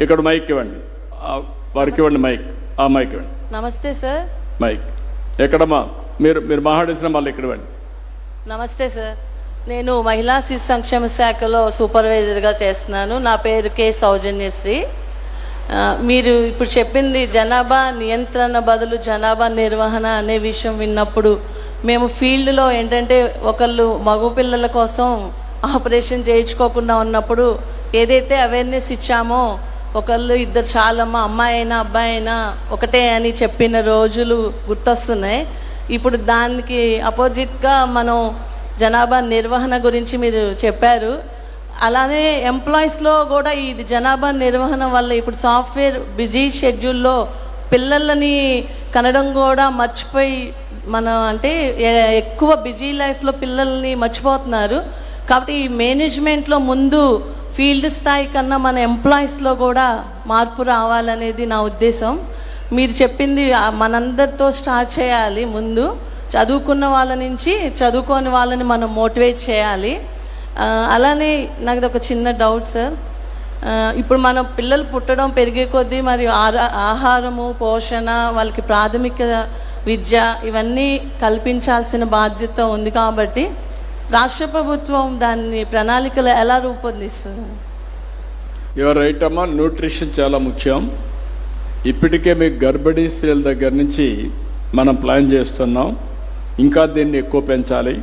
ఇక్కడ మైక్ ఇవ్వండి. వారికి ఇవ్వండి మైక్. ఆ మైక్ ఇవ్వండి. నమస్తే సార్. మైక్. ఎక్కడమ్మా? మీరు మీరు మాట్లాడేసిన మళ్ళీ ఇక్కడ ఇవ్వండి. నమస్తే సార్. నేను మహిళా శిశు సంక్షేమ శాఖలో సూపర్వైజర్గా చేస్తున్నాను. నా పేరు కె. సౌజన్యశ్రీ. మీరు ఇప్పుడు చెప్పింది జనాభా నియంత్రణ బదులు జనాభా నిర్వహణ అనే విషయం విన్నప్పుడు మేము ఫీల్డ్లో ఏంటంటే ఒకళ్ళు మగ పిల్లల కోసం ఆపరేషన్ చేయించుకోకుండా ఉన్నప్పుడు ఏదైతే అవేర్నెస్ ఇచ్చామో ఒకళ్ళు ఇద్దరు చాలమ్మా అమ్మాయి అయినా అబ్బాయి అయినా ఒకటే అని చెప్పిన రోజులు గుర్తొస్తున్నాయి. ఇప్పుడు దానికి అపోజిట్గా మనం జనాభా నిర్వహణ గురించి మీరు చెప్పారు. అలానే ఎంప్లాయీస్లో కూడా ఇది జనాభా నిర్వహణ వల్ల ఇప్పుడు సాఫ్ట్వేర్ బిజీ షెడ్యూల్లో పిల్లలని కనడం కూడా మర్చిపోయి మన అంటే ఎక్కువ బిజీ లైఫ్లో పిల్లల్ని మర్చిపోతున్నారు. కాబట్టి ఈ మేనేజ్మెంట్లో ముందు ఫీల్డ్ స్థాయి కన్నా మన ఎంప్లాయీస్లో కూడా మార్పు రావాలనేది నా ఉద్దేశం. మీరు చెప్పింది మనందరితో స్టార్ట్ చేయాలి ముందు. చదువుకున్న వాళ్ళ నుంచి చదువుకోని వాళ్ళని మనం మోటివేట్ చేయాలి. అలానే నాకు ఒక చిన్న డౌట్ సార్ ఇప్పుడు మన పిల్లలు పుట్టడం పెరిగే కొద్దీ మరి ఆహారము పోషణ వాళ్ళకి ప్రాథమిక విద్య ఇవన్నీ కల్పించాల్సిన బాధ్యత ఉంది కాబట్టి రాష్ట్ర ప్రభుత్వం దాన్ని ప్రణాళికలు ఎలా రూపొందిస్తుంది? యువర్ రైట్ అమ్మా న్యూట్రిషన్ చాలా ముఖ్యం. ఇప్పటికే మీకు గర్భిణీ స్త్రీల దగ్గర నుంచి మనం ప్లాన్ చేస్తున్నాం. ఇంకా దీన్ని ఎక్కువ పెంచాలి.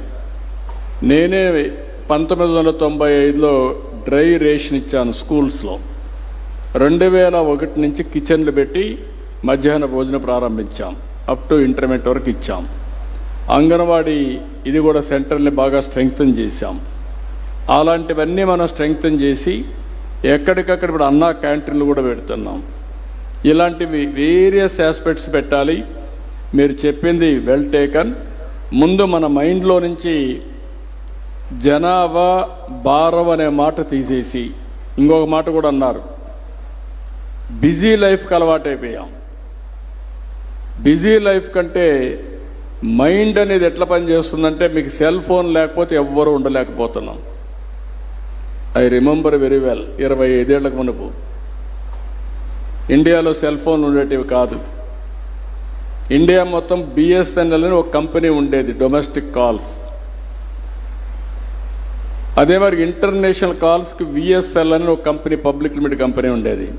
నేనే పంతొమ్మిది వందల తొంభై ఐదులో డ్రై రేషన్ ఇచ్చాను స్కూల్స్లో. రెండు వేల ఒకటి నుంచి కిచెన్లు పెట్టి మధ్యాహ్న భోజనం ప్రారంభించాం. అప్ టు ఇంటర్మీడియట్ వరకు ఇచ్చాం. అంగన్వాడీ ఇది కూడా సెంటర్ని బాగా స్ట్రెంగ్తన్ చేశాం. అలాంటివన్నీ మనం స్ట్రెంగ్తన్ చేసి ఎక్కడికక్కడ ఇప్పుడు అన్నా క్యాంటీన్లు కూడా పెడుతున్నాం. ఇలాంటివి వేరియస్ ఆస్పెక్ట్స్ పెట్టాలి. మీరు చెప్పింది వెల్ టేకన్. ముందు మన మైండ్లో నుంచి జనాభా భారం అనే మాట తీసేసి ఇంకొక మాట కూడా అన్నారు. బిజీ లైఫ్కి అలవాటైపోయాం. బిజీ లైఫ్ కంటే మైండ్ అనేది ఎట్లా పనిచేస్తుందంటే మీకు సెల్ ఫోన్ లేకపోతే ఎవ్వరూ ఉండలేకపోతున్నాం. ఐ రిమెంబర్ వెరీ వెల్ ఇరవై ఐదేళ్ళకు మునుపు. ఇండియాలో సెల్ ఫోన్ ఉండేటివి కాదు. ఇండియా మొత్తం బిఎస్ఎన్ఎల్ అని ఒక కంపెనీ ఉండేది డొమెస్టిక్ కాల్స్. అదే మరి ఇంటర్నేషనల్ కాల్స్కి విఎస్ఎల్ అని ఒక కంపెనీ పబ్లిక్ లిమిటెడ్ కంపెనీ ఉండేది.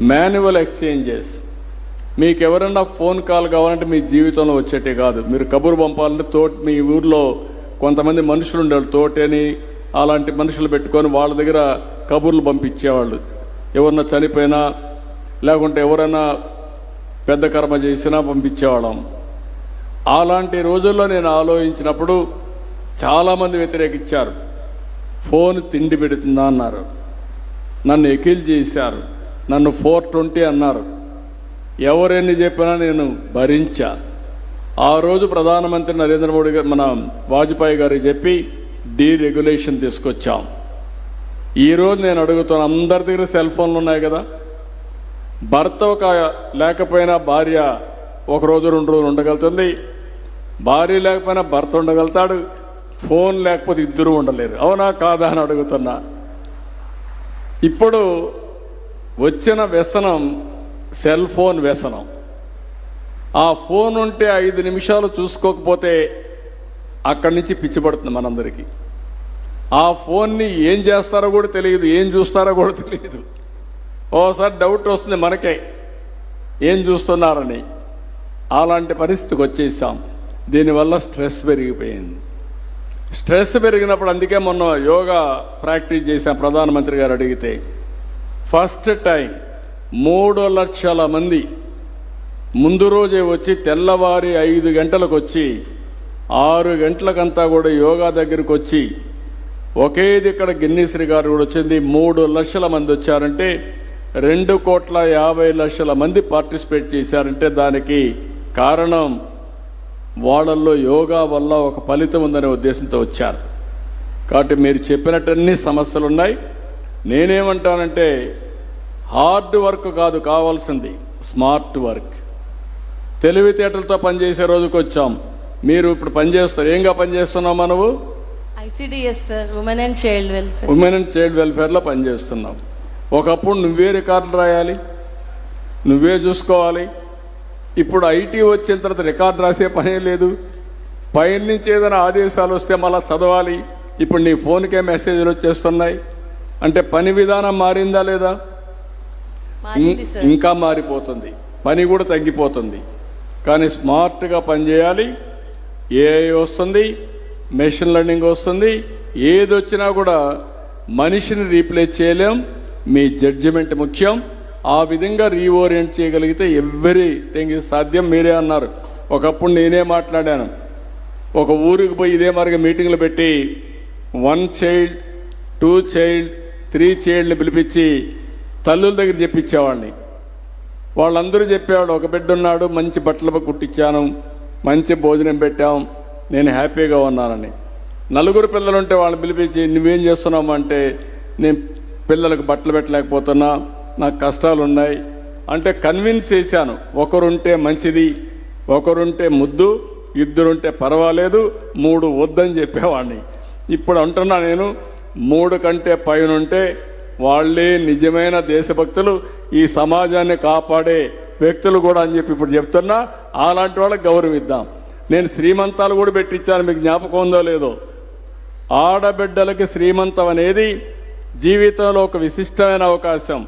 Manual exchanges. మీకు ఎవరన్నా ఫోన్ కాల్ కావాలంటే మీ జీవితంలో వచ్చేటే కాదు. మీరు కబురు పంపాలంటే తోటి మీ ఊర్లో కొంతమంది మనుషులు ఉండేవాళ్ళు. తోటని అలాంటి మనుషులు పెట్టుకొని వాళ్ళ దగ్గర కబుర్లు పంపించేవాళ్ళు. ఎవరన్నా చనిపోయినా లేకుంటే ఎవరైనా పెద్ద కర్మ చేసినా పంపించేవాళ్ళం. అలాంటి రోజుల్లో నేను ఆలోచించినప్పుడు చాలామంది వ్యతిరేకించారు. ఫోన్ తిండి పెడుతుందా అన్నారు. నన్ను ఎకిల్ చేశారు. నన్ను ఫోర్ ట్వంటీ అన్నారు. ఎవరెన్ని చెప్పినా నేను భరించా. ఆ రోజు ప్రధానమంత్రి నరేంద్ర మోడీ గారు మన వాజ్పేయి గారికి చెప్పి డీరెగ్యులేషన్ తీసుకొచ్చాం. ఈరోజు నేను అడుగుతాను అందరి దగ్గర సెల్ ఫోన్లు ఉన్నాయి కదా. భర్త ఒక లేకపోయినా భార్య ఒక రోజు రెండు రోజులు ఉండగలుగుతుంది. భార్య లేకపోయినా భర్త ఉండగలుగుతాడు. ఫోన్ లేకపోతే ఇద్దరు ఉండలేరు. అవునా కాదా అని అడుగుతున్నా. ఇప్పుడు వచ్చిన వ్యసనం సెల్ ఫోన్ వ్యసనం. ఆ ఫోన్ ఉంటే ఐదు నిమిషాలు చూసుకోకపోతే అక్కడి నుంచి పిచ్చిపడుతుంది మనందరికీ. ఆ ఫోన్ని ఏం చేస్తారో కూడా తెలియదు ఏం చూస్తారో కూడా తెలియదు. ఓసారి డౌట్ వస్తుంది మనకే ఏం చూస్తున్నారని. అలాంటి పరిస్థితికి వచ్చేసాం. దీనివల్ల స్ట్రెస్ పెరిగిపోయింది. స్ట్రెస్ పెరిగినప్పుడు అందుకే మొన్న యోగా ప్రాక్టీస్ చేశాం ప్రధానమంత్రి గారు అడిగితే ఫస్ట్ టైం మూడు లక్షల మంది. ముందు రోజే వచ్చి తెల్లవారి ఐదు గంటలకు వచ్చి ఆరు గంటలకంతా కూడా యోగా దగ్గరికి వచ్చి ఒకేది ఇక్కడ గిన్నీశ్రీ గారు కూడా వచ్చింది. మూడు లక్షల మంది వచ్చారంటే రెండు కోట్ల యాభై లక్షల మంది పార్టిసిపేట్ చేశారంటే దానికి కారణం వాళ్ళల్లో యోగా వల్ల ఒక ఫలితం ఉందనే ఉద్దేశంతో వచ్చారు. కాబట్టి మీరు చెప్పినట్టు సమస్యలు ఉన్నాయి నేనేమంటానంటే హార్డ్ వర్క్ కాదు కావాల్సింది స్మార్ట్ వర్క్. తెలివితేటలతో పనిచేసే రోజుకి వచ్చాం. మీరు ఇప్పుడు పనిచేస్తారు ఏంగా పనిచేస్తున్నావు మనవు? ICDS sir women and child welfare women and child వెల్ఫేర్లో పనిచేస్తున్నాం ఒకప్పుడు నువ్వే రికార్డులు రాయాలి నువ్వే చూసుకోవాలి. ఇప్పుడు ఐటీ వచ్చిన తర్వాత రికార్డు రాసే పనే లేదు. పైన నుంచి ఏదైనా ఆదేశాలు వస్తే మళ్ళీ చదవాలి. ఇప్పుడు నీ ఫోన్కే మెసేజ్లు వచ్చేస్తున్నాయి. అంటే పని విధానం మారిందా లేదా? ఇంకా మారిపోతుంది. పని కూడా తగ్గిపోతుంది. కానీ స్మార్ట్గా పనిచేయాలి. ఏఐ వస్తుంది మెషిన్ లెర్నింగ్ వస్తుంది. ఏది వచ్చినా కూడా మనిషిని రీప్లేస్ చేయలేం. మీ జడ్జిమెంట్ ముఖ్యం. ఆ విధంగా రీఓరియంట్ చేయగలిగితే ఎవ్రీథింగ్ సాధ్యం మీరే అన్నారు. ఒకప్పుడు నేనే మాట్లాడాను. ఒక ఊరికి పోయి ఇదే మరిగా మీటింగ్లు పెట్టి one child two child three చైల్డ్ని పిలిపించి తల్లుల దగ్గర చెప్పించేవాడిని వాళ్ళందరూ చెప్పేవాడు ఒక బిడ్డ ఉన్నాడు మంచి బట్టలు కుట్టించాను మంచి భోజనం పెట్టాం నేను హ్యాపీగా ఉన్నానని. నలుగురు పిల్లలు ఉంటే వాళ్ళని పిలిపించి నువ్వేం చేస్తున్నావు? అంటే నేను పిల్లలకు బట్టలు పెట్టలేకపోతున్నా నాకు కష్టాలు ఉన్నాయి అంటే కన్విన్స్ చేశాను. ఒకరుంటే మంచిది ఒకరుంటే ముద్దు ఇద్దరుంటే పర్వాలేదు మూడు వద్దని చెప్పేవాడిని. ఇప్పుడు అంటున్నా నేను మూడు కంటే పైన ఉంటే వాళ్ళే నిజమైన దేశభక్తులు ఈ సమాజాన్ని కాపాడే వ్యక్తులు కూడా అని చెప్పి ఇప్పుడు చెప్తున్నా. అలాంటి వాళ్ళకి గౌరవిద్దాం. నేను శ్రీమంతాలు కూడా పెట్టించాను మీకు జ్ఞాపకం ఉందో లేదో. ఆడబిడ్డలకి శ్రీమంతం అనేది జీవితంలో ఒక విశిష్టమైన అవకాశం.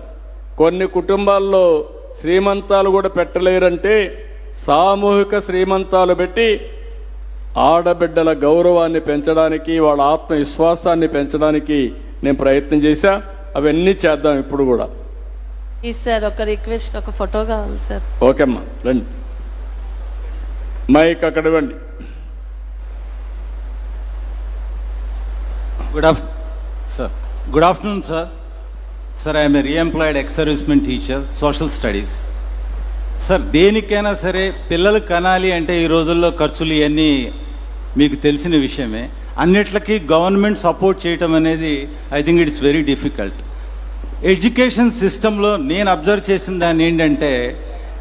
కొన్ని కుటుంబాల్లో శ్రీమంతాలు కూడా పెట్టలేరంటే సామూహిక శ్రీమంతాలు పెట్టి ఆడబిడ్డల గౌరవాన్ని పెంచడానికి వాళ్ళ ఆత్మవిశ్వాసాన్ని పెంచడానికి నేను ప్రయత్నం చేశా. అవన్నీ చేద్దాం ఇప్పుడు కూడా. ఈ సార్ ఒక రిక్వెస్ట్ ఒక ఫోటో కావాలి సార్ ఓకే అమ్మా. రండి. మైక్ అక్కడ ఇవ్వండి. Good af, sir. Good afternoon, sir. Sir, I am a re-employed ex-serviceman teacher, social studies. Sir దేనికైనా సరే పిల్లలు కనాలి అంటే ఈ రోజుల్లో ఖర్చులు ఇవన్నీ మీకు తెలిసిన విషయమే. అన్నిట్లకి గవర్నమెంట్ సపోర్ట్ చేయటం అనేది I think it's very difficult education సిస్టంలో నేను అబ్జర్వ్ చేసిన దాన్ని ఏంటంటే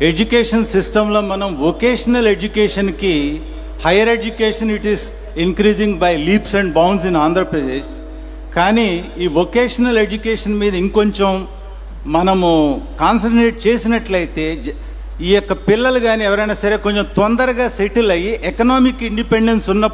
ఎడ్యుకేషన్ సిస్టంలో మనం వొకేషనల్ ఎడ్యుకేషన్కి higher education it is increasing by leaps and bounds in Andhra Pradesh కానీ ఈ వొకేషనల్ ఎడ్యుకేషన్ మీద ఇంకొంచెం మనము కాన్సన్ట్రేట్ చేసినట్లయితే జ- ఈ యొక్క పిల్లలు కానీ ఎవరైనా సరే కొంచెం తొందరగా సెటిల్ అయ్యి ఎకనామిక్ ఇండిపెండెన్స్ ఉన్న